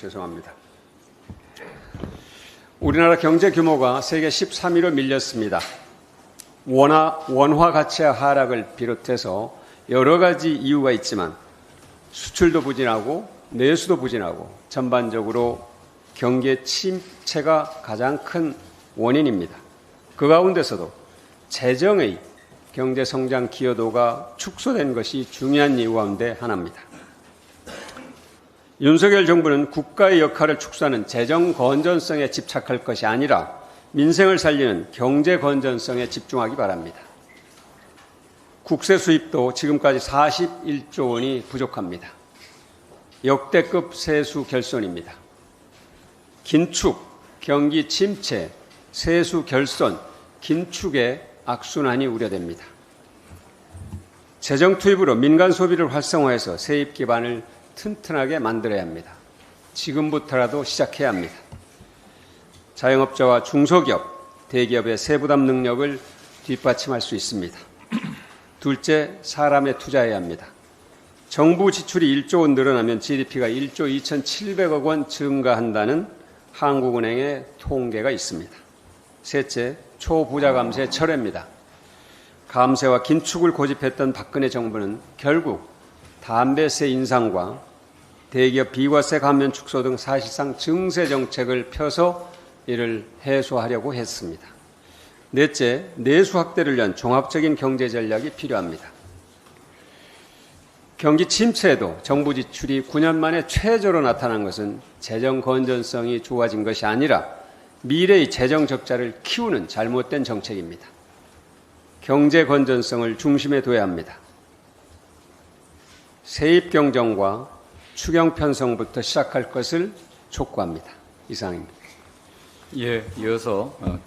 죄송합니다. 우리나라 경제 규모가 세계 13위로 밀렸습니다. 원화, 원화 가치의 하락을 비롯해서 여러 가지 이유가 있지만 수출도 부진하고 내수도 부진하고 전반적으로 경기 침체가 가장 큰 원인입니다. 그 가운데서도 재정의 경제 성장 기여도가 축소된 것이 중요한 이유 가운데 하나입니다. 윤석열 정부는 국가의 역할을 축소하는 재정 건전성에 집착할 것이 아니라 민생을 살리는 경제 건전성에 집중하기 바랍니다. 국세 수입도 지금까지 41조 원이 부족합니다. 역대급 세수 결손입니다. 긴축, 경기 침체, 세수 결손, 긴축의 악순환이 우려됩니다. 재정 투입으로 민간 소비를 활성화해서 세입 기반을 튼튼하게 만들어야 합니다. 지금부터라도 시작해야 합니다. 자영업자와 중소기업, 대기업의 세부담 능력을 뒷받침할 수 있습니다. 둘째, 사람에 투자해야 합니다. 정부 지출이 1조 원 늘어나면 GDP가 1조 2,700억 원 증가한다는 한국은행의 통계가 있습니다. 셋째, 초부자 감세 철회입니다. 감세와 긴축을 고집했던 박근혜 정부는 결국 담배세 인상과 대기업 비과세 감면 축소 등 사실상 증세 정책을 펴서 이를 해소하려고 했습니다. 넷째, 내수 확대를 위한 종합적인 경제 전략이 필요합니다. 경기 침체에도 정부 지출이 9년 만에 최저로 나타난 것은 재정 건전성이 좋아진 것이 아니라 미래의 재정 적자를 키우는 잘못된 정책입니다. 경제 건전성을 중심에 둬야 합니다. 세입 경정과 추경 편성부터 시작할 것을 촉구합니다. 이상입니다. 예, 이어서 어,